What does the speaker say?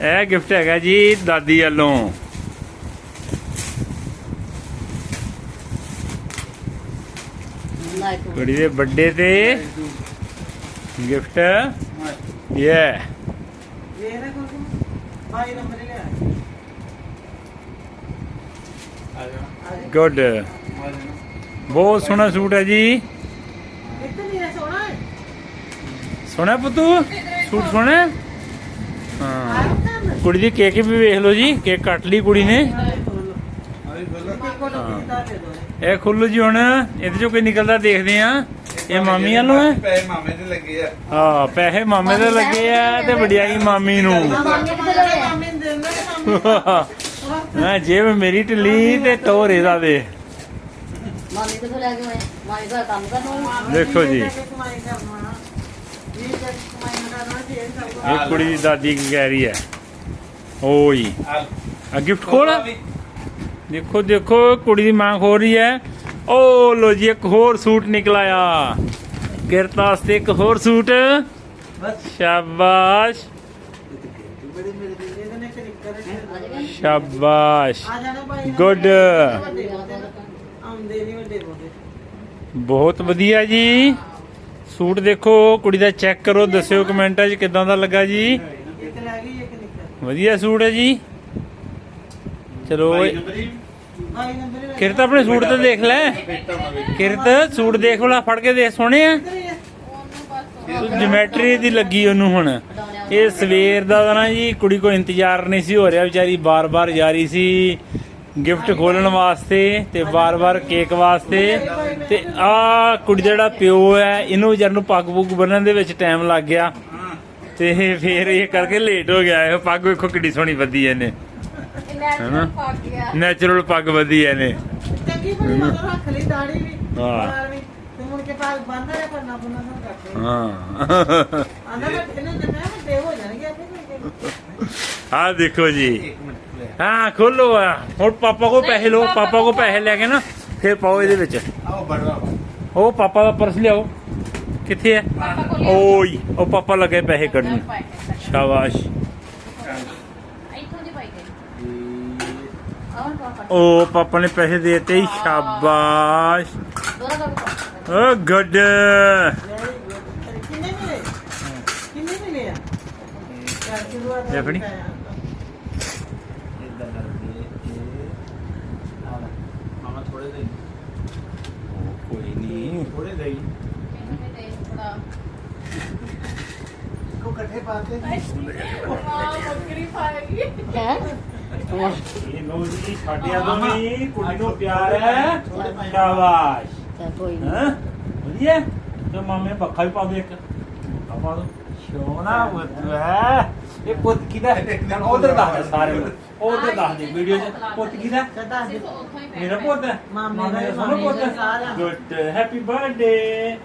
ਇਹ ਗਿਫਟ ਹੈਗਾ ਜੀ ਦਾਦੀ ਵੱਲੋਂ। ਕੁੜੀ ਦੇ ਬਰਥਡੇ ਤੇ ਗਿਫਟ ਯੇ ਇਹ ਨਾ ਕੋਈ ਭਾਈ ਨੰਬਰ ਲਿਆ ਆ ਗੁੱਡ ਬਹੁਤ ਸੋਹਣਾ ਸੂਟ ਹੈ ਜੀ। ਕਿੱਥੇ ਸੋਹਣਾ ਪੁੱਤੂ? ਸੂਟ ਸੋਹਣਾ ਹਾਂ। ਕੁੜੀ ਦੀ ਕੇਕ ਵੀ ਵੇਖ ਲਓ ਜੀ ਕੇਕ ਕੱਟ ਲਈ ਕੁੜੀ ਨੇ। ਇਹ ਖੁੱਲੂ ਜੀ ਹੁਣ ਇਹਦੇ ਚੋਂ ਕੋਈ ਨਿਕਲਦਾ ਦੇਖਦੇ ਆ ਇਹ ਮਾਮੀ ਵੱਲੋਂ ਹੈ। ਪੈਸੇ ਮਾਮੇ ਦੇ ਲੱਗੇ ਆ। ਹਾਂ ਪੈਸੇ ਮਾਮੇ ਦੇ ਲੱਗੇ ਆ ਤੇ ਵਡਿਆਈ ਮਾਮੀ ਨੂੰ। ਹਾਂ ਜੇਬ ਮੇਰੀ ਢਿੱਲੀ ਤੇ ਟੋਰ ਇਹਦਾ ਦੇ। ਮਾਮੀ ਕਿੱਥੋਂ ਲੈ ਕੇ ਆਏ? ਮਾਮੀ ਦਾ ਕੰਮ ਕਰਨਾ ਦੇਖੋ ਜੀ। ਕਮਾਈ ਕਰਨਾ। ਇਹ ਜਦ ਕਮਾਈ ਕਰਨਾ ਜੀ ਇਹ ਸਭ ਇਹ ਕੁੜੀ ਦੀ ਦਾਦੀ ਕੀ ਕਹਿ ਰਹੀ ਹੈ। ਓਏ। ਆ ਗਿਫਟ ਖੋਲ। ਦੇਖੋ ਦੇਖੋ ਕੁੜੀ ਦੀ ਮਾਂ ਖੋਲ ਰਹੀ ਹੈ। ਓ ਲੋ ਜੀ ਇੱਕ ਹੋਰ ਸੂਟ ਨਿਕਲ ਆਇਆ। ਕਿਰਤ ਵਾਸਤੇ ਇੱਕ ਹੋਰ ਸੂਟ। ਬਸ। ਸ਼ਾਬਾਸ਼। ਬੋਦੇ ਬਹੁਤ ਵਧੀਆ ਜੀ। ਸੂਟ ਦੇਖੋ ਕੁੜੀ ਦਾ ਚੈੱਕ ਕਰੋ ਦੱਸਿਓ ਕਮੈਂਟਾਂ 'ਚ ਕਿਦਾਂ ਦਾ ਲੱਗਾ ਜੀ ਇੱਕ ਲੈ ਗਈ ਇੱਕ ਨਿਕਲ ਵਧੀਆ ਸੂਟ ਹੈ ਜੀ। ਚਲੋ ਕਿਰਤ ਆਪਣੇ ਸੂਟ ਤੇ ਦੇਖ ਲੈ। ਕਿਰਤ ਸੂਟ ਦੇਖ ਲੈ ਫੜ ਕੇ ਦੇਖ ਸੋਹਣੇ ਆ। ਜਿਮੈਟਰੀ ਦੀ ਲੱਗੀ ਉਹਨੂੰ ਹੁਣ। ਇਹ ਸਵੇਰ ਦਾ ਨਾ ਜੀ ਕੁੜੀ ਕੋ ਇੰਤਜ਼ਾਰ ਨਹੀਂ ਸੀ ਹੋ ਰਿਹਾ ਵਿਚਾਰੀ ਬਾਰ-ਬਾਰ ਜਾ ਰਹੀ ਸੀ ਗਿਫਟ ਖੋਲਣ ਵਾਸਤੇ ਤੇ ਬਾਰ-ਬਾਰ ਕੇਕ ਵਾਸਤੇ। ਤੇ ਆ ਕੁੜੀ ਜਿਹੜਾ ਪਿਓ ਹੈ ਇਹਨੂੰ ਵਿਚਾਰ ਨੂੰ ਪੱਗ ਪੁੱਗ ਬੰਨਣ ਦੇ ਵਿੱਚ ਟਾਈਮ ਲੱਗ ਗਿਆ। ਤੇ ਫੇਰ ਇਹ ਕਰਕੇ ਲੇਟ ਹੋ ਗਿਆ ਇਹ ਪੱਗ ਵੇਖੋ ਕਿੱਡੀ ਸੋਹਣੀ ਬੱਧੀ ਇਹਨੇ। ਹੈਨਾ? ਨੈਚੁਰਲ ਪੱਗ ਬੱਧੀ ਇਹਨੇ। ਚੰਗੀ ਬਣੀ ਮਗਰ ਰੱਖ ਲਈ ਦਾੜੀ ਵੀ ਹਾਂ। ਵਾਲ ਵੀ। ਤੇ ਮੁੜ ਕੇ ਪਾਲ ਬੰਨ੍ਹ ਰਿਹਾ ਕਰਨਾ ਪੁੰਨਾ ਸਭ ਕਰਦੇ ਹਾਂ। ਆਂਦਾ ਮੈਂ ਇਹਨੂੰ ਜਮਿਆ ਵੱਡੇ ਹੋ ਜਾਣਗੇ ਆਪੇ ਆ ਦੇਖੋ ਜੀ। ਲੈ ਹਾਂ ਖੋਲੋ ਆ। ਹੁਣ ਪਾਪਾ ਕੋ ਪੈਸੇ ਲਓ ਪਾਪਾ ਕੋ ਪੈਸੇ ਲੈ ਕੇ ਨਾ ਫਿਰ ਪਾਓ ਇਹਦੇ ਵਿੱਚ। ਆਓ ਬੜਵਾ। ਉਹ ਪਾਪਾ ਦਾ ਪਰਸ ਲਿਆਓ। ਕਿੱਥੇ ਹੈ? ਓਏ ਉਹ ਪਾਪਾ ਲੱਗੇ ਪੈਸੇ ਕੱਢਣ। ਸ਼ਾਬਾਸ਼। ਉਹ ਪਾਪਾ ਨੇ ਪੈਸੇ ਦੇਤੇ ਹੀ ਸ਼ਾਬਾਸ਼। Oh good. ਕਿੰਨੇ ਮਿਲੇ? ਕਿੰਨੇ ਮਿਲੇ ਆ? ਲੈ ਫੜੀ। ਮਾਮਾ ਥੋੜੇ ਦੇ ਕੋਈ ਨਹੀਂ ਥੋੜੇ ਦੇ ਕੋ ਇਕੱਠੇ ਪਾਤੇ ਹੈ ਇਹ ਲੋ ਜੀ ਸਾਡਿਆਂ ਤੋਂ ਵੀ ਕੁੜੀ ਨੂੰ ਪਿਆਰ ਹੈ ਸ਼ਾਬਾਸ਼ ਚੱਲ ਕੋਈ ਨਹੀਂ ਹਾਂ ਵਧੀਆ ਤੇ ਮਾਮੇ ਪੱਖਾ ਵੀ ਪਾ ਦੇ ਇੱਕ ਪੱਖਾ ਪਾ ਦੋ ਸੋਹਣਾ ਪੁੱਤ ਹੈ ਇਹ ਪੁੱਤ ਕਿਹਦਾ ਉਧਰ ਦੱਸ ਦੇ ਸਾਰੇ ਉਧਰ ਦੱਸ ਦੇ ਵੀਡੀਓ 'ਚ ਪੁੱਤ ਕਿਹਦਾ ਮੇਰਾ ਪੁੱਤ ਮਾਮੇ ਦਾ, ਸੋਹਣਾ ਪੁੱਤ ਸਾਰਿਆਂ ਗੁੱਡ ਹੈਪੀ ਬਰਥਡੇ